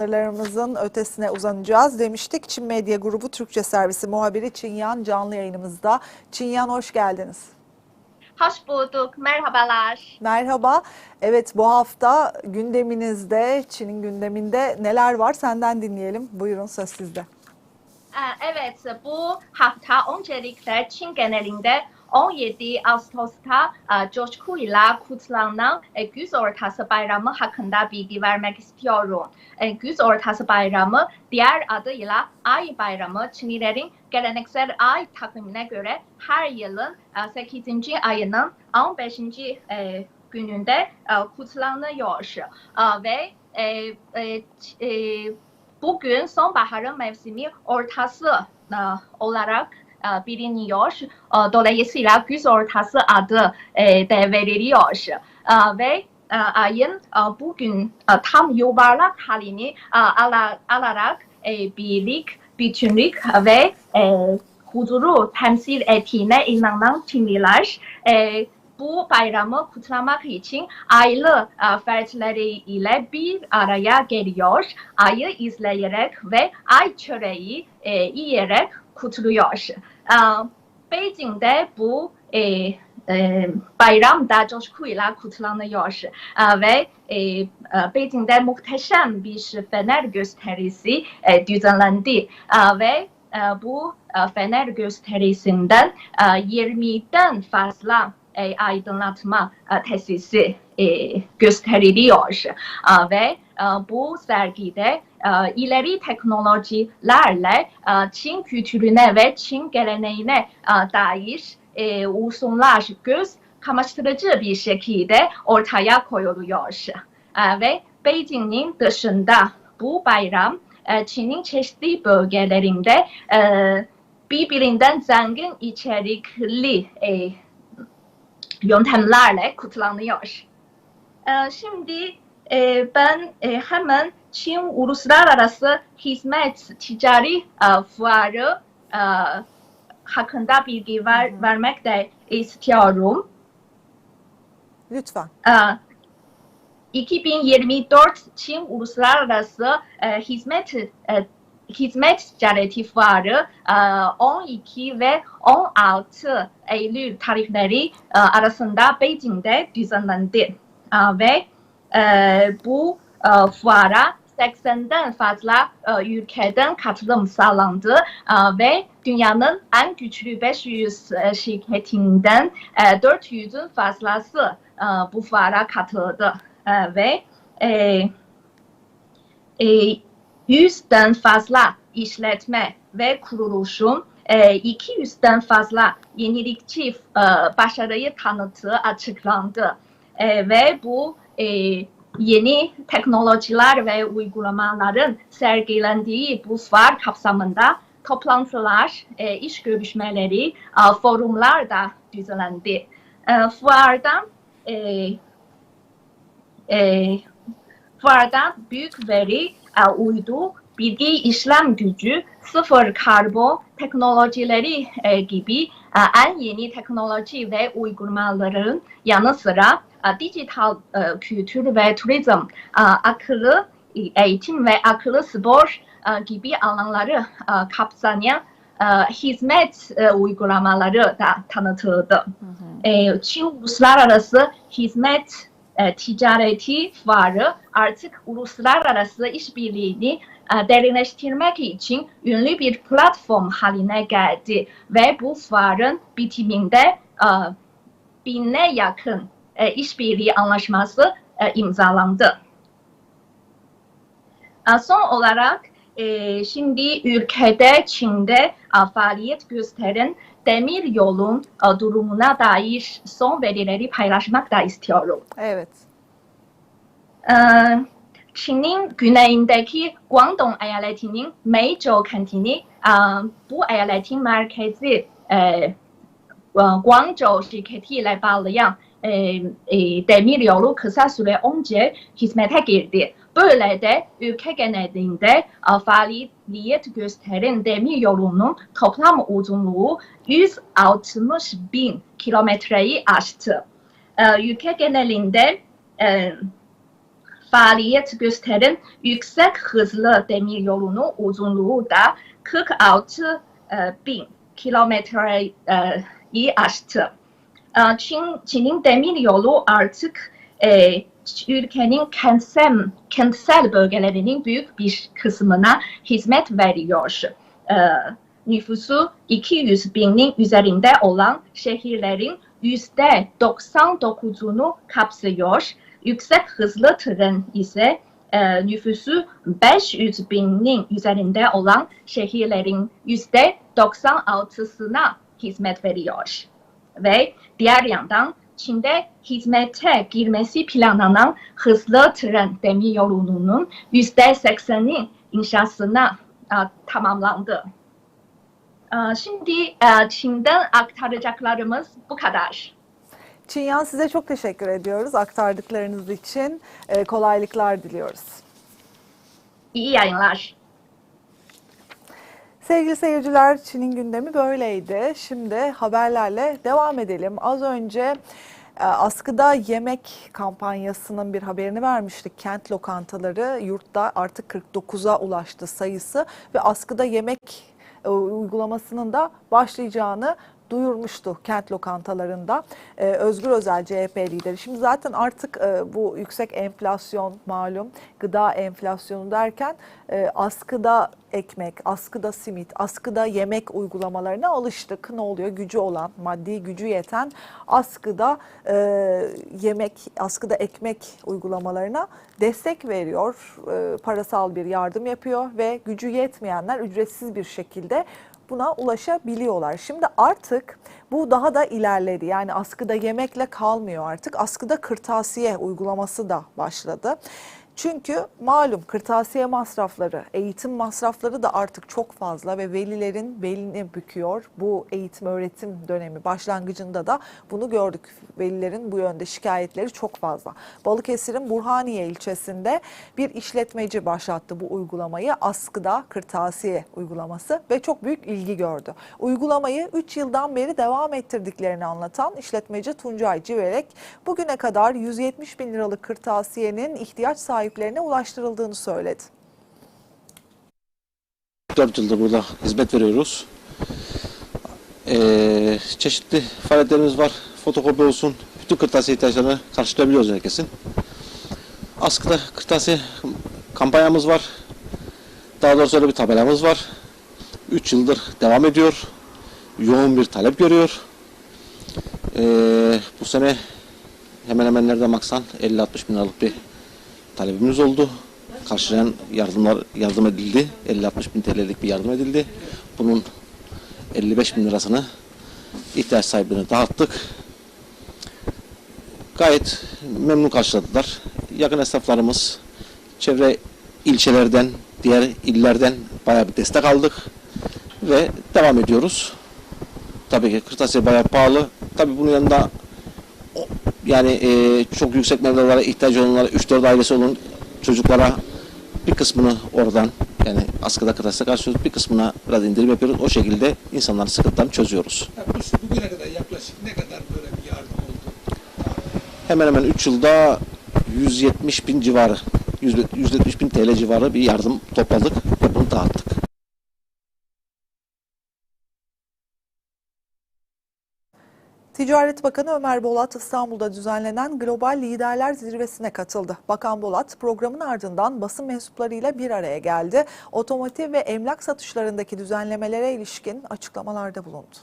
Sınırlarımızın ötesine uzanacağız demiştik. Çin Medya Grubu Türkçe Servisi muhabiri Çinyan canlı yayınımızda. Çinyan hoş geldiniz. Hoş bulduk. Merhabalar. Merhaba. Evet bu hafta gündeminizde, Çin'in gündeminde neler var senden dinleyelim. Buyurun söz sizde. Ee, Evet, bu hafta öncelikle Çin genelinde 17 Ağustos'ta e, coşkuyla kutlanan e, Güz Ortası Bayramı hakkında bilgi vermek istiyorum. E, Güz Ortası Bayramı diğer adıyla Ay Bayramı Çinlilerin geleneksel ay takvimine göre her yılın e, 8. ayının 15. e, gününde e, kutlanıyor. E, Ve e, e, e, bugün sonbaharın mevsimi ortası e, olarak e, biliniyor. E, Dolayısıyla güz ortası adı e, de veriliyor. E, Ve e, ayın e, bugün e, tam yuvarlak halini e, ala- alarak e, birlik, bütünlük ve e, huzuru temsil ettiğine inanan Çinliler e, bu bayramı kutlamak için aile e, fertleri ile bir araya geliyor. Ayı izleyerek ve ay çöreği e, yiyerek kutluyor. E, Beijing'de bu e, e, bayram da coşkuyla kutlanıyor. E, ve e, Beijing'de muhteşem bir fener gösterisi e, düzenlendi. E, bu e, fener gösterisinden e, 20'den fazla e, tesisi e, gösteriliyor. E, ve e, bu sergide e, ileri teknolojilerle e, Çin kültürüne ve Çin geleneğine e, dair e, unsurlar göz kamaştırıcı bir şekilde ortaya koyuluyor. E, ve Beijing'in dışında bu bayram e, Çin'in çeşitli bölgelerinde e, birbirinden zengin içerikli e, yöntemlerle kutlanıyor. E, şimdi e, ben e, hemen Çin Uluslararası Hizmet Ticari e, Fuarı e, hakkında bilgi ver, vermek de istiyorum. Lütfen. E, 2024 Çin Uluslararası e, Hizmet e, Hizmet Ticareti Fuarı e, 12 ve 16 Eylül tarihleri e, arasında Beijing'de düzenlendi. Ve e, bu e, fuara 80'den fazla e, ülkeden katılım sağlandı ve dünyanın en güçlü 500 e, şirketinden e, 400'ün fazlası bu fuara katıldı ve e, e, 100'den fazla işletme ve kuruluşun e, 200'den fazla yenilikçi başarıyı tanıtığı açıklandı. E, ve bu e, yeni teknolojiler ve uygulamaların sergilendiği bu fuar kapsamında toplantılar, e, iş görüşmeleri, e, forumlar da düzenlendi. E, fuardan e, e, fuardan büyük veri, e, uydu, bilgi işlem gücü, sıfır karbon teknolojileri e, gibi e, en yeni teknoloji ve uygulamaların yanı sıra e, dijital e, kültür ve turizm, e, akıllı eğitim ve akıllı spor e, gibi alanları e, kapsayan e, hizmet e, uygulamaları da tanıtıldı. Hı hı. E, Çin Uluslararası Hizmet e, Ticareti Fuarı artık uluslararası işbirliğini e, derinleştirmek için ünlü bir platform haline geldi ve bu fuarın bitiminde e, bine yakın e, işbirliği anlaşması e, imzalandı. E, Son olarak e, şimdi ülkede Çin'de e, faaliyet gösteren demir yolun e, durumuna dair son verileri paylaşmak da istiyorum. Evet. Çin'in güneyindeki Guangdong eyaletinin Meizhou kentini e, bu eyaletin merkezi e, Guangzhou şirketiyle bağlayan demir yolu kısa süre önce hizmete girdi. Böyle de ülke genelinde faaliyet gösteren demir yolunun toplam uzunluğu 160 bin kilometreyi aştı. Ülke genelinde faaliyet gösteren yüksek hızlı demiryolunun uzunluğu da 46 e, bin kilometreyi aştı. E, Çin, Çin'in demiryolu artık e, ülkenin kentsel, kentsel bölgelerinin büyük bir kısmına hizmet veriyor. E, nüfusu 200 binin üzerinde olan şehirlerin yüzde 99'unu kapsıyor. Yüksek hızlı tren ise e, nüfusu 500 binin üzerinde olan şehirlerin yüzde 96'sına hizmet veriyor. Ve diğer yandan Çin'de hizmete girmesi planlanan hızlı tren demiryolunun yüzde 80'i inşasına e, tamamlandı. E, Şimdi e, Çin'den aktaracaklarımız bu kadar. Çinyan size çok teşekkür ediyoruz aktardıklarınız için. Ee, kolaylıklar diliyoruz. İyi yayınlar. Sevgili seyirciler, Çin'in gündemi böyleydi. Şimdi haberlerle devam edelim. Az önce e, askıda yemek kampanyasının bir haberini vermiştik. Kent lokantaları yurtta artık 49'a ulaştı sayısı ve askıda yemek e, uygulamasının da başlayacağını duyurmuştu kent lokantalarında Ee, Özgür Özel CHP lideri. Şimdi zaten artık e, bu yüksek enflasyon malum gıda enflasyonu derken e, askıda ekmek, askıda simit, askıda yemek uygulamalarına alıştık. Ne oluyor? Gücü olan, maddi gücü yeten askıda e, yemek, askıda ekmek uygulamalarına destek veriyor. E, parasal bir yardım yapıyor ve gücü yetmeyenler ücretsiz bir şekilde buna ulaşabiliyorlar. Şimdi artık bu daha da ilerledi. Yani askıda yemekle kalmıyor artık. Askıda kırtasiye uygulaması da başladı. Çünkü malum kırtasiye masrafları, eğitim masrafları da artık çok fazla ve velilerin belini büküyor. Bu eğitim öğretim dönemi başlangıcında da bunu gördük. Velilerin bu yönde şikayetleri çok fazla. Balıkesir'in Burhaniye ilçesinde bir işletmeci başlattı bu uygulamayı. Askıda kırtasiye uygulaması ve çok büyük ilgi gördü. Uygulamayı 3 yıldan beri devam ettirdiklerini anlatan işletmeci Tuncay Civelek bugüne kadar 170 bin liralık kırtasiyenin ihtiyaç sahiplerine ulaştırıldığını söyledi. 4 yıldır burada hizmet veriyoruz. Ee, çeşitli faaliyetlerimiz var. Fotokopi olsun, bütün kırtasiye ihtiyaçlarını karşılayabiliyoruz herkesin. Askıda kırtasiye kampanyamız var. Daha doğrusu öyle bir tabelamız var. 3 yıldır devam ediyor. Yoğun bir talep görüyor. Ee, bu sene hemen hemen nereden baksan 50-60 bin liralık bir talebimiz oldu. Karşılayan yardımlar yardım edildi. 50-60 bin TL'lik bir yardım edildi. Bunun 55 bin lirasını ihtiyaç sahiplerine dağıttık. Gayet memnun karşıladılar. Yakın esnaflarımız çevre ilçelerden, diğer illerden bayağı bir destek aldık ve devam ediyoruz. Tabii ki kırtasiye bayağı pahalı. Tabii bunun yanında yani e, çok yüksek meblalara ihtiyacı olanlara 3-4 ailesi olan çocuklara bir kısmını oradan yani askıda kırtasiye karşılıyoruz. Bir kısmına biraz indirim yapıyoruz. O şekilde insanların sıkıntılarını çözüyoruz. Ya bu- Bugüne kadar yaklaşık ne kadar böyle bir yardım oldu? Hemen hemen 3 yılda 170 bin civarı, 100 170 bin TL civarı bir yardım topladık ve bunu dağıttık. Ticaret Bakanı Ömer Bolat İstanbul'da düzenlenen Global Liderler Zirvesi'ne katıldı. Bakan Bolat programın ardından basın mensuplarıyla bir araya geldi. Otomotiv ve emlak satışlarındaki düzenlemelere ilişkin açıklamalarda bulundu.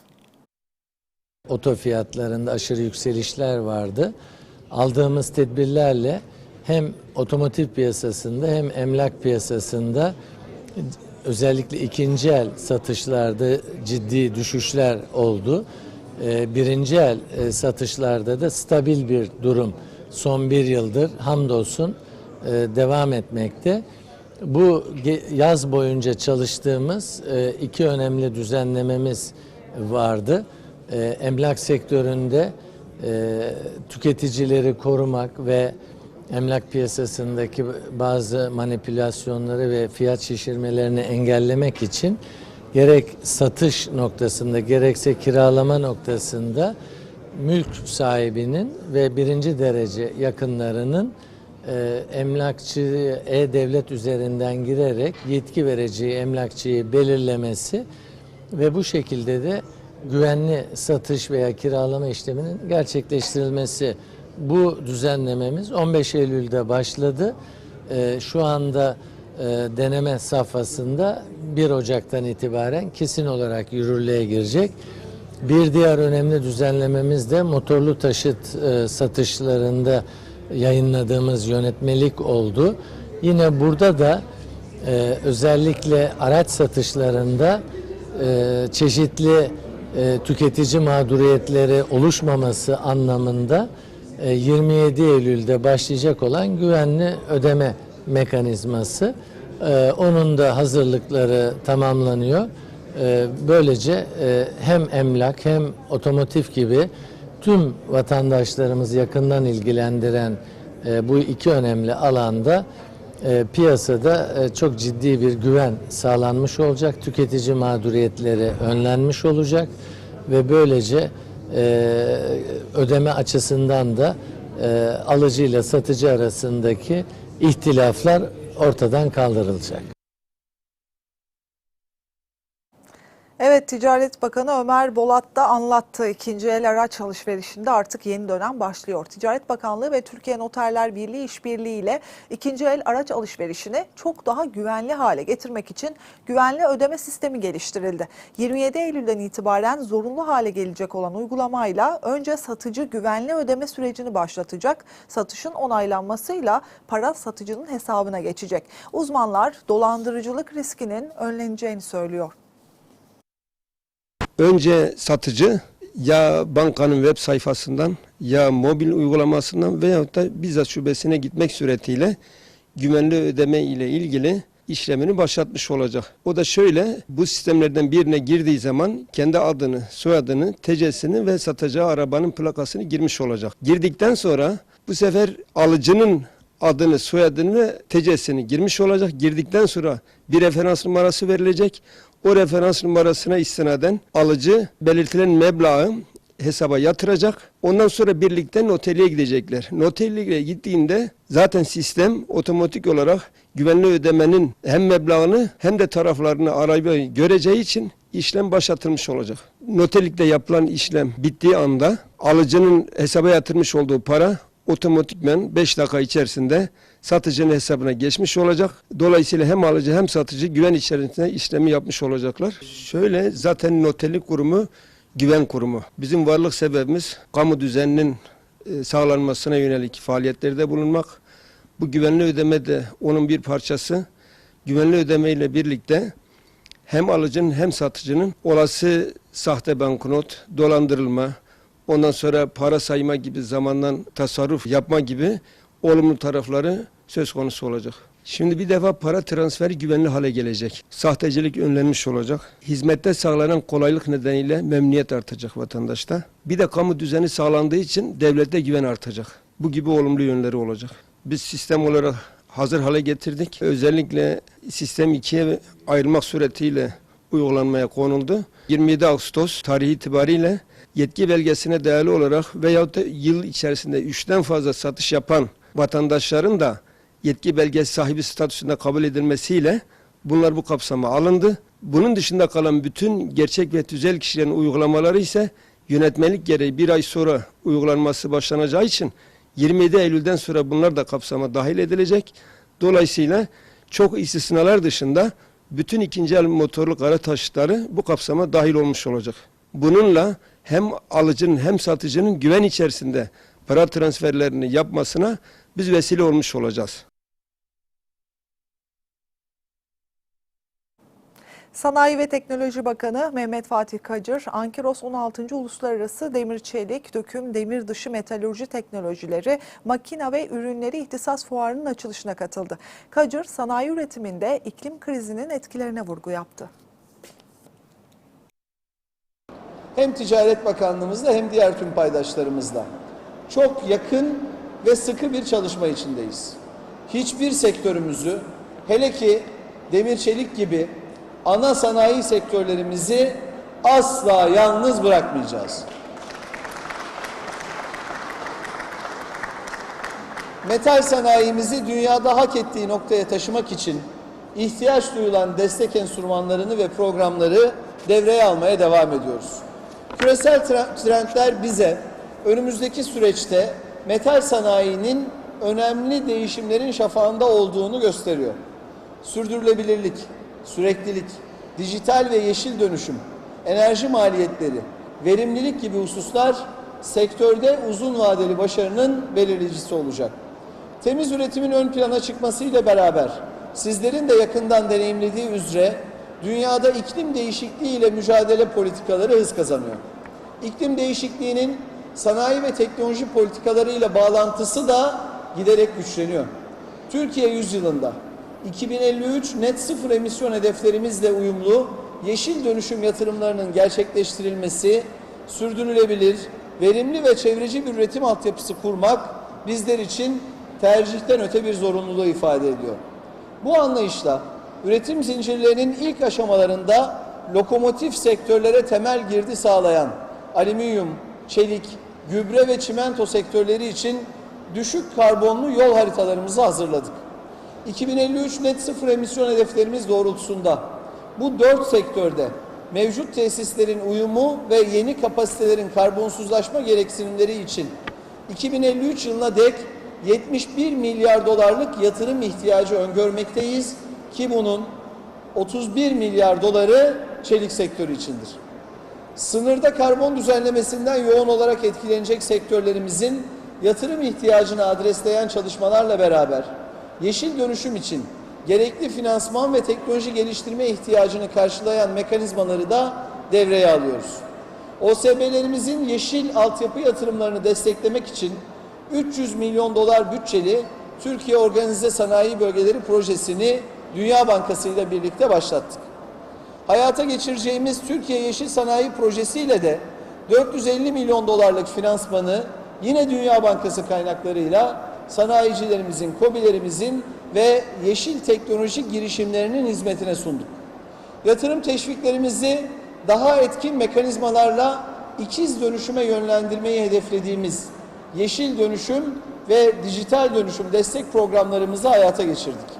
Oto fiyatlarında aşırı yükselişler vardı. Aldığımız tedbirlerle hem otomotiv piyasasında hem emlak piyasasında özellikle ikinci el satışlarda ciddi düşüşler oldu. Ee, Birinci el e, satışlarda da stabil bir durum son bir yıldır hamdolsun e, devam etmekte. Bu yaz boyunca çalıştığımız e, iki önemli düzenlememiz vardı. Emlak sektöründe tüketicileri korumak ve emlak piyasasındaki bazı manipülasyonları ve fiyat şişirmelerini engellemek için gerek satış noktasında gerekse kiralama noktasında mülk sahibinin ve birinci derece yakınlarının e, emlakçı e-devlet üzerinden girerek yetki vereceği emlakçıyı belirlemesi ve bu şekilde de güvenli satış veya kiralama işleminin gerçekleştirilmesi. Bu düzenlememiz 15 Eylül'de başladı. E, şu anda deneme safhasında 1 Ocak'tan itibaren kesin olarak yürürlüğe girecek. Bir diğer önemli düzenlememiz de motorlu taşıt e, satışlarında yayınladığımız yönetmelik oldu. Yine burada da e, özellikle araç satışlarında e, çeşitli e, tüketici mağduriyetleri oluşmaması anlamında e, 27 Eylül'de başlayacak olan güvenli ödeme mekanizması. e, Onun da hazırlıkları tamamlanıyor. E, Böylece e, hem emlak hem otomotiv gibi tüm vatandaşlarımızı yakından ilgilendiren e, bu iki önemli alanda e, piyasada çok ciddi bir güven sağlanmış olacak. Tüketici mağduriyetleri önlenmiş olacak ve böylece ödeme açısından da e, alıcı ile satıcı arasındaki ihtilaflar ortadan kaldırılacak. Evet Ticaret Bakanı Ömer Bolat da anlattı. İkinci el araç alışverişinde artık yeni dönem başlıyor. Ticaret Bakanlığı ve Türkiye Noterler Birliği işbirliğiyle ikinci el araç alışverişini çok daha güvenli hale getirmek için güvenli ödeme sistemi geliştirildi. 27 Eylül'den itibaren zorunlu hale gelecek olan uygulamayla önce satıcı güvenli ödeme sürecini başlatacak. Satışın onaylanmasıyla para satıcının hesabına geçecek. Uzmanlar dolandırıcılık riskinin önleneceğini söylüyor. Önce satıcı ya bankanın web sayfasından ya mobil uygulamasından veyahut da bizzat şubesine gitmek suretiyle güvenli ödeme ile ilgili işlemini başlatmış olacak. O da şöyle bu sistemlerden birine girdiği zaman kendi adını, soyadını, TC'sini ve satacağı arabanın plakasını girmiş olacak. Girdikten sonra bu sefer alıcının adını, soyadını ve TC'sini girmiş olacak. Girdikten sonra bir referans numarası verilecek. O referans numarasına istinaden alıcı belirtilen meblağı hesaba yatıracak. Ondan sonra birlikte noterliğe gidecekler. Noterliğe gittiğinde zaten sistem otomatik olarak güvenli ödemenin hem meblağını hem de taraflarını arayıp göreceği için işlem başlatılmış olacak. Noterlikte yapılan işlem bittiği anda alıcının hesaba yatırmış olduğu para otomatikmen 5 dakika içerisinde satıcının hesabına geçmiş olacak. Dolayısıyla hem alıcı hem satıcı güven içerisinde işlemi yapmış olacaklar. Şöyle zaten noterlik kurumu güven kurumu. Bizim varlık sebebimiz kamu düzeninin e, sağlanmasına yönelik faaliyetlerde bulunmak. Bu güvenli ödeme de onun bir parçası. Güvenli ödeme ile birlikte hem alıcının hem satıcının olası sahte banknot, dolandırılma, ondan sonra para sayma gibi zamandan tasarruf yapma gibi olumlu tarafları söz konusu olacak. Şimdi bir defa para transferi güvenli hale gelecek. Sahtecilik önlenmiş olacak. Hizmette sağlanan kolaylık nedeniyle memnuniyet artacak vatandaşta. Bir de kamu düzeni sağlandığı için devlette güven artacak. Bu gibi olumlu yönleri olacak. Biz sistem olarak hazır hale getirdik. Özellikle sistem ikiye ayrılmak suretiyle uygulanmaya konuldu. 27 Ağustos tarihi itibariyle yetki belgesine değerli olarak veyahut da yıl içerisinde üçten fazla satış yapan vatandaşların da yetki belgesi sahibi statüsünde kabul edilmesiyle bunlar bu kapsama alındı. Bunun dışında kalan bütün gerçek ve tüzel kişilerin uygulamaları ise yönetmelik gereği bir ay sonra uygulanması başlanacağı için 27 Eylül'den sonra bunlar da kapsama dahil edilecek. Dolayısıyla çok istisnalar dışında bütün ikinci el motorlu kara taşıtları bu kapsama dahil olmuş olacak. Bununla hem alıcının hem satıcının güven içerisinde para transferlerini yapmasına biz vesile olmuş olacağız. Sanayi ve Teknoloji Bakanı Mehmet Fatih Kacır, Ankiros 16. Uluslararası Demir Çelik, Döküm, Demir Dışı Metalurji Teknolojileri, Makina ve Ürünleri İhtisas Fuarı'nın açılışına katıldı. Kacır, sanayi üretiminde iklim krizinin etkilerine vurgu yaptı. hem Ticaret Bakanlığımızla hem diğer tüm paydaşlarımızla çok yakın ve sıkı bir çalışma içindeyiz. Hiçbir sektörümüzü hele ki demir çelik gibi ana sanayi sektörlerimizi asla yalnız bırakmayacağız. metal sanayimizi dünyada hak ettiği noktaya taşımak için ihtiyaç duyulan destek enstrümanlarını ve programları devreye almaya devam ediyoruz. Küresel tre- trendler bize önümüzdeki süreçte metal sanayinin önemli değişimlerin şafağında olduğunu gösteriyor. Sürdürülebilirlik, süreklilik, dijital ve yeşil dönüşüm, enerji maliyetleri, verimlilik gibi hususlar sektörde uzun vadeli başarının belirleyicisi olacak. Temiz üretimin ön plana çıkmasıyla beraber sizlerin de yakından deneyimlediği üzere dünyada iklim değişikliği ile mücadele politikaları hız kazanıyor. İklim değişikliğinin sanayi ve teknoloji politikalarıyla bağlantısı da giderek güçleniyor. Türkiye yüzyılında 2053 net sıfır emisyon hedeflerimizle uyumlu yeşil dönüşüm yatırımlarının gerçekleştirilmesi, sürdürülebilir, verimli ve çevreci bir üretim altyapısı kurmak bizler için tercihten öte bir zorunluluğu ifade ediyor. Bu anlayışla üretim zincirlerinin ilk aşamalarında lokomotif sektörlere temel girdi sağlayan alüminyum, çelik, gübre ve çimento sektörleri için düşük karbonlu yol haritalarımızı hazırladık. 2053 net sıfır emisyon hedeflerimiz doğrultusunda bu dört sektörde mevcut tesislerin uyumu ve yeni kapasitelerin karbonsuzlaşma gereksinimleri için 2053 yılına dek 71 milyar dolarlık yatırım ihtiyacı öngörmekteyiz ki bunun 31 milyar doları çelik sektörü içindir. Sınırda karbon düzenlemesinden yoğun olarak etkilenecek sektörlerimizin yatırım ihtiyacını adresleyen çalışmalarla beraber yeşil dönüşüm için gerekli finansman ve teknoloji geliştirme ihtiyacını karşılayan mekanizmaları da devreye alıyoruz. OSB'lerimizin yeşil altyapı yatırımlarını desteklemek için 300 milyon dolar bütçeli Türkiye Organize Sanayi Bölgeleri projesini Dünya Bankası ile birlikte başlattık. Hayata geçireceğimiz Türkiye Yeşil Sanayi Projesi ile de 450 milyon dolarlık finansmanı yine Dünya Bankası kaynaklarıyla sanayicilerimizin, kobilerimizin ve yeşil teknoloji girişimlerinin hizmetine sunduk. Yatırım teşviklerimizi daha etkin mekanizmalarla ikiz dönüşüme yönlendirmeyi hedeflediğimiz yeşil dönüşüm ve dijital dönüşüm destek programlarımızı hayata geçirdik.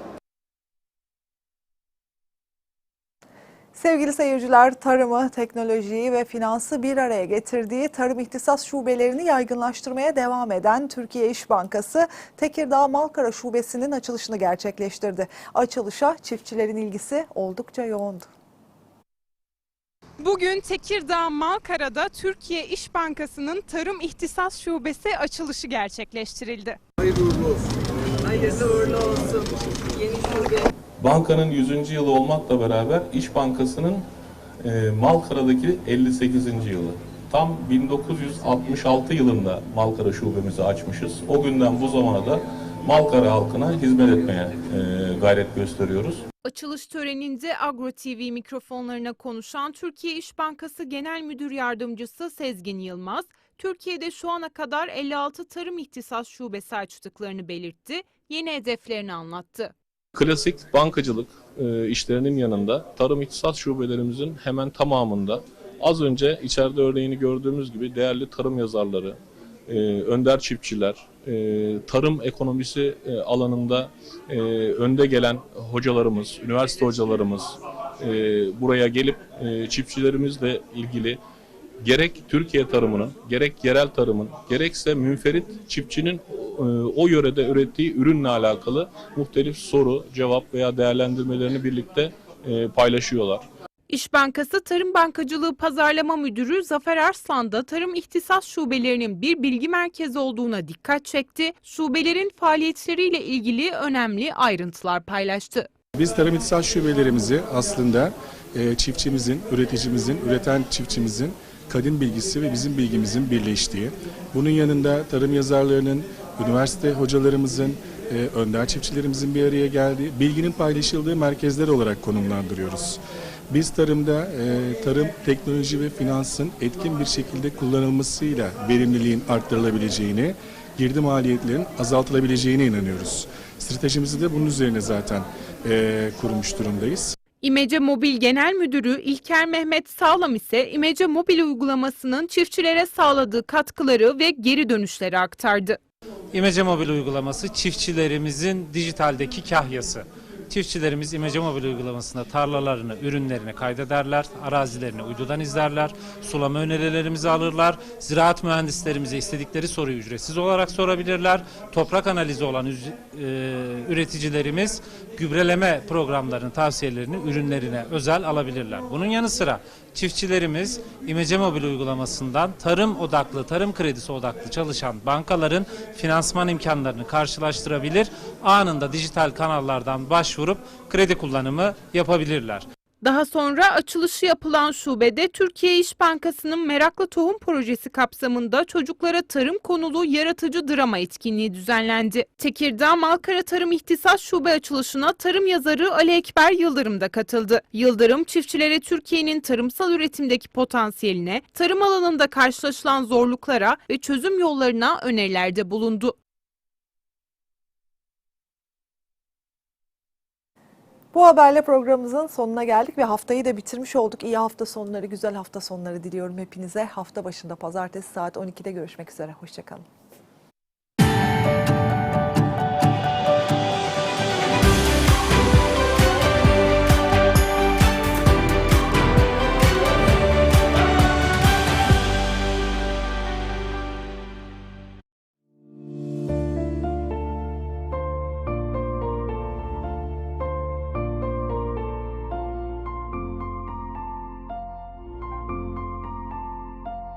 Sevgili seyirciler, tarımı, teknolojiyi ve finansı bir araya getirdiği tarım ihtisas şubelerini yaygınlaştırmaya devam eden Türkiye İş Bankası, Tekirdağ Malkara Şubesi'nin açılışını gerçekleştirdi. Açılışa çiftçilerin ilgisi oldukça yoğundu. Bugün Tekirdağ Malkara'da Türkiye İş Bankası'nın Tarım İhtisas Şubesi açılışı gerçekleştirildi. Bankanın 100. yılı olmakla beraber İş Bankası'nın e, Malkara'daki 58. yılı. Tam 1966 yılında Malkara şubemizi açmışız. O günden bu zamana da Malkara halkına hizmet etmeye e, gayret gösteriyoruz. Açılış töreninde Agro TV mikrofonlarına konuşan Türkiye İş Bankası Genel Müdür Yardımcısı Sezgin Yılmaz, Türkiye'de şu ana kadar 56 tarım ihtisas şubesi açtıklarını belirtti, yeni hedeflerini anlattı. Klasik bankacılık e, işlerinin yanında tarım ihtisas şubelerimizin hemen tamamında az önce içeride örneğini gördüğümüz gibi değerli tarım yazarları, e, önder çiftçiler, e, tarım ekonomisi e, alanında e, önde gelen hocalarımız, üniversite hocalarımız e, buraya gelip e, çiftçilerimizle ilgili gerek Türkiye tarımının, gerek yerel tarımın, gerekse münferit çiftçinin o yörede ürettiği ürünle alakalı muhtelif soru, cevap veya değerlendirmelerini birlikte e, paylaşıyorlar. İş Bankası Tarım Bankacılığı Pazarlama Müdürü Zafer Arslan da tarım ihtisas şubelerinin bir bilgi merkezi olduğuna dikkat çekti. Şubelerin faaliyetleriyle ilgili önemli ayrıntılar paylaştı. Biz tarım ihtisas şubelerimizi aslında e, çiftçimizin, üreticimizin, üreten çiftçimizin kadim bilgisi ve bizim bilgimizin birleştiği, bunun yanında tarım yazarlarının, üniversite hocalarımızın, e, önder çiftçilerimizin bir araya geldiği, bilginin paylaşıldığı merkezler olarak konumlandırıyoruz. Biz tarımda e, tarım, teknoloji ve finansın etkin bir şekilde kullanılmasıyla verimliliğin arttırılabileceğini, girdi maliyetlerin azaltılabileceğine inanıyoruz. Stratejimizi de bunun üzerine zaten e, kurmuş durumdayız. İmece Mobil Genel Müdürü İlker Mehmet Sağlam ise İmece Mobil uygulamasının çiftçilere sağladığı katkıları ve geri dönüşleri aktardı. İmece Mobil uygulaması çiftçilerimizin dijitaldeki kahyası. Çiftçilerimiz İmece Mobil uygulamasında tarlalarını, ürünlerini kaydederler, arazilerini uydudan izlerler, sulama önerilerimizi alırlar, ziraat mühendislerimize istedikleri soruyu ücretsiz olarak sorabilirler. Toprak analizi olan e, üreticilerimiz gübreleme programlarının tavsiyelerini ürünlerine özel alabilirler. Bunun yanı sıra çiftçilerimiz İmece Mobil uygulamasından tarım odaklı, tarım kredisi odaklı çalışan bankaların finansman imkanlarını karşılaştırabilir, anında dijital kanallardan başvurup kredi kullanımı yapabilirler. Daha sonra açılışı yapılan şubede Türkiye İş Bankası'nın Meraklı Tohum Projesi kapsamında çocuklara tarım konulu yaratıcı drama etkinliği düzenlendi. Tekirdağ Malkara Tarım İhtisas Şube açılışına tarım yazarı Ali Ekber Yıldırım da katıldı. Yıldırım çiftçilere Türkiye'nin tarımsal üretimdeki potansiyeline, tarım alanında karşılaşılan zorluklara ve çözüm yollarına önerilerde bulundu. Bu haberle programımızın sonuna geldik ve haftayı da bitirmiş olduk. İyi hafta sonları, güzel hafta sonları diliyorum hepinize. Hafta başında pazartesi saat 12'de görüşmek üzere. Hoşçakalın.